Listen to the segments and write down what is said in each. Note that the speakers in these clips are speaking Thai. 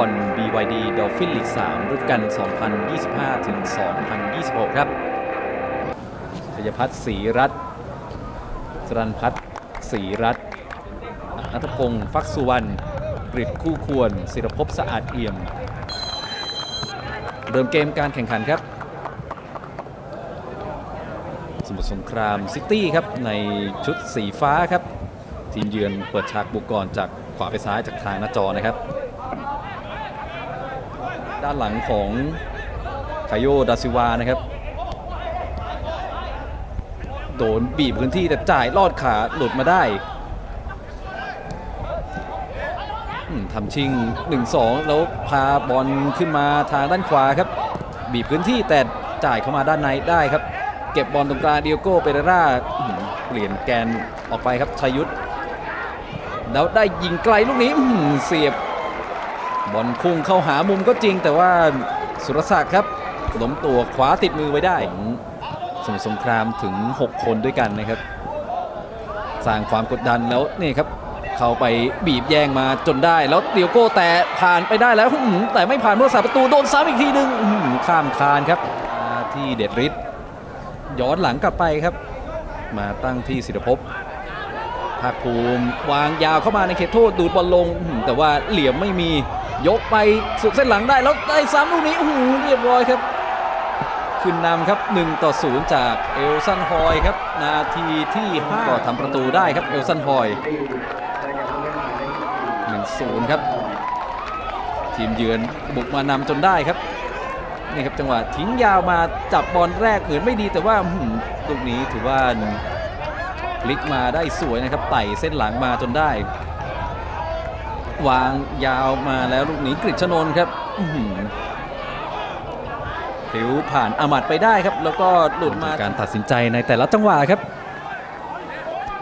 อล BYD Dolphin League 3ฤดูกาล2025 ถึง 2026 ครับชัยพัฒน์ศรีรัตน์สรันพัฒน์ศรีรัตน์นัทพงศ์ฟักสุวรรณกริดคู่ควร ศิรภพสะอาดเอี่ยม เริ่มเกมการแข่งขันครับ สมุทรสงครามซิตี้ครับ ในชุดสีฟ้าครับ ทีมเยือนเปิดฉากบุกก่อนจากขวาไปซ้ายจากทางหน้าจอนะครับ ด้านหลังของคาโยดาซิวานะครับ โดนบีบพื้นที่แต่จ่ายลอดขาหลุดมาได้ทำชิง 1-2 แล้วพาบอลขึ้นมาทางด้านขวาครับ บีบพื้นที่แต่จ่ายเข้ามาด้านในได้ครับ เก็บบอลตรงกลางเดียโก้เปเรร่าเปลี่ยนแกนออกไปครับชัยยุทธแล้วได้ยิงไกลลูกนี้เสียบ บอลพุ่งเข้าหามุมก็จริง แต่ว่าสุรศักดิ์ครับล้มตัวขวาติดมือไว้ได้สมุทรสงครามถึง 6 คนด้วยกันนะครับ สร้างความกดดันแล้วนี่ครับ เข้าไปบีบแย่งมาจนได้ แล้วเดียวโก้แต่ผ่านไปได้แล้วแต่ไม่ผ่านผู้รักษาประตูโดนซ้ำอีกทีหนึงข้ามคานครับมาที่เด็ดฤทธิ์ย้อนหลังกลับไปครับ มาตั้งที่ศิรภพภาคภูมิวางยาวเข้ามาในเขตโทษดูดบอลลง แต่ว่าเหลี่ยมไม่มี ยกไปสุดเส้นหลังได้แล้วได้ซ้ำลูกนี้โอ้โหเรียบร้อยครับ ขึ้นนำครับ1ต่อ0จากเอลซันฮอยครับ นาทีที่5ก็ทำประตูได้ครับเอลซันฮอย1-0ครับทีมเยือนบุกมานำจนได้ครับนี่ครับจังหวะทิ้งยาวมาจับบอลแรกเหมือนไม่ดีแต่ว่าอื้อหือลูกนี้ถือว่าพลิกมาได้สวยนะครับไต่เส้นหลังมาจนได้ วางยาวมาแล้วลูกนี้กฤษณนท์ครับผิวผ่านอามัดไปได้ครับ แล้วก็หลุดมาการตัดสินใจในแต่ละจังหวะครับ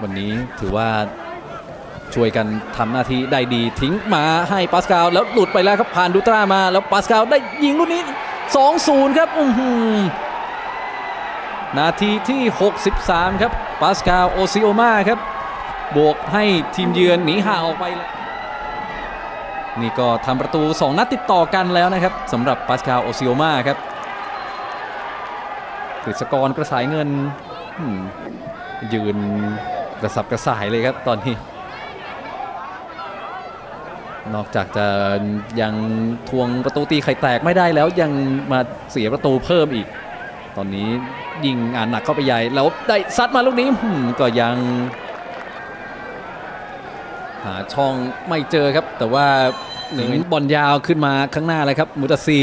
วันนี้ถือว่าช่วยกันทำหน้าที่ได้ดีทิ้งมาให้ปาสกาลแล้วหลุดไปแล้วครับผ่านดูตรามาแล้วปาสกาลได้ยิงลูกนี้ 2-0 ครับอืนาทีที่ 63 ครับ ปาสกาลโอซิโอมาครับ บวกให้ทีมเยือนหนีห่างออกไปแล้ว นี่ก็ทำประตู 2 นัดติดต่อกันแล้วนะครับสำหรับปาสกาลโอซิโอมาครับกฤษกรกระสายเงิน ยืนกระสับกระส่ายเลยครับตอนนี้ นอกจากจะยังทวงประตูตีไข่แตกไม่ได้แล้วยังมาเสียประตูเพิ่มอีก ตอนนี้ยิงงานหนักเข้าไปใหญ่แล้วได้ซัดมาลูกนี้ก็ยัง หาช่องไม่เจอครับ แต่ว่าหนึ่งบอลยาวขึ้นมาข้างหน้าเลยครับมุตซี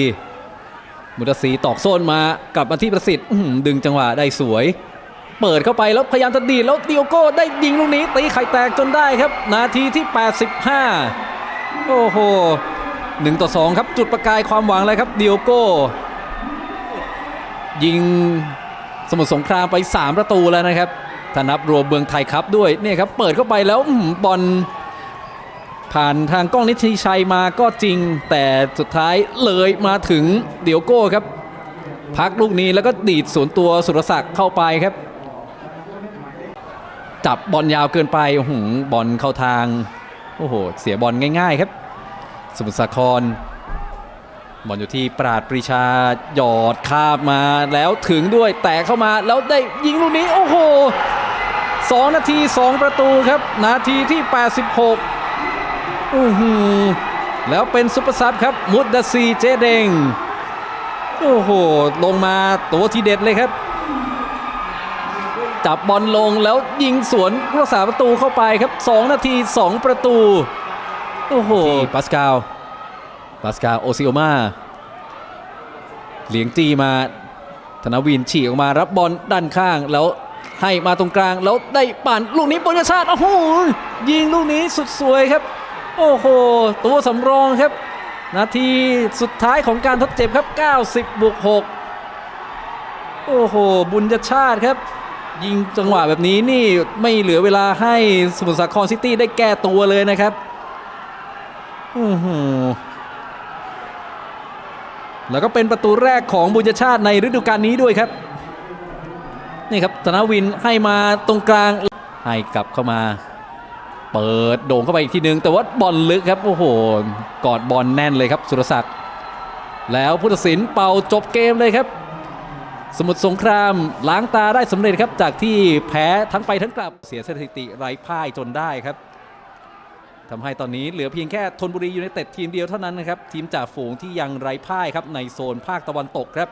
มุตซีตอกโซนมากลับมาที่ประสิทธิ์อื้อหือดึงจังหวะได้สวย เปิดเข้าไปแล้วพยายามจะดีดแล้วดิโอโก้ได้ยิงลูกนี้ตีไข่แตกจนได้ครับ นาทีที่ 85 โอ้โห1ต่อ2ครับจุดประกายความหวังเลยครับดิโอโก้ ยิงสมุทรสงครามไป 3 ประตูแล้วนะครับถ้านับรวมเมืองไทยครับด้วยเนี่ยครับ เปิดเข้าไปแล้วอื้อหือบอล ผ่านทางกล้องนิติชัยมาก็จริง แต่สุดท้ายเลยมาถึงเดียวโก้ครับ พักลูกนี้แล้วก็ดีดสวนตัวสุรศักดิ์เข้าไปครับ จับบอลยาวเกินไปโอ้โหบอลเข้าทางโอ้โหเสียบอลง่าย ๆครับ สมุทรสาครบอลอยู่ที่ปราดปรีชาหยอดคาบมาแล้วถึงด้วยแตะเข้ามาแล้วได้ยิงลูกนี้โอ้โห 2 นาที 2 ประตูครับ นาทีที่ 86 อือหือแล้วเป็นซุปเปอร์ซับครับ มุดดาซีเจเดงโอ้โห ลงมาตัวทีเด็ดเลยครับ จับบอลลงแล้วยิงสวนรักษาประตูเข้าไปครับ 2 นาที 2 ประตู โอ้โหปาสกาลปาสกาลโอซิโอมาเลี้ยงจีมา ธนวินฉีกออกมารับบอลด้านข้างแล้วให้มาตรงกลางแล้วได้ปั่นลูกนี้บอลชาติโอ้โหยิงลูกนี้สุดสวยครับ โอ้โห ตัวสำรองครับ นาทีสุดท้ายของการทดเจ็บครับ 90บวก6โอ้โห บุญชาติครับ ยิงจังหวะแบบนี้นี่ไม่เหลือเวลาให้สมุทรสาครซิตี้ได้แก้ตัวเลยนะครับอือหือแล้วก็เป็นประตูแรกของบุญชาติในฤดูกาลนี้ด้วยครับ นี่ครับธนวินให้มาตรงกลางให้กลับเข้ามา เปิดโด่งเข้าไปอีกทีนึง แต่ว่าบอลลึกครับโอ้โหกอดบอลแน่นเลยครับสุรศักดิ์แล้วผู้ตัดสินเป่าจบเกมเลยครับ สมุทรสงครามล้างตาได้สำเร็จครับ จากที่แพ้ทั้งไปทั้งกลับเสียสถิติไร้พ่ายจนได้ครับทำให้ตอนนี้เหลือเพียงแค่ธนบุรียูไนเต็ดทีมเดียวเท่านั้นนะครับ ทีมจ่าฝูงที่ยังไร้พ่ายครับในโซนภาคตะวันตกครับ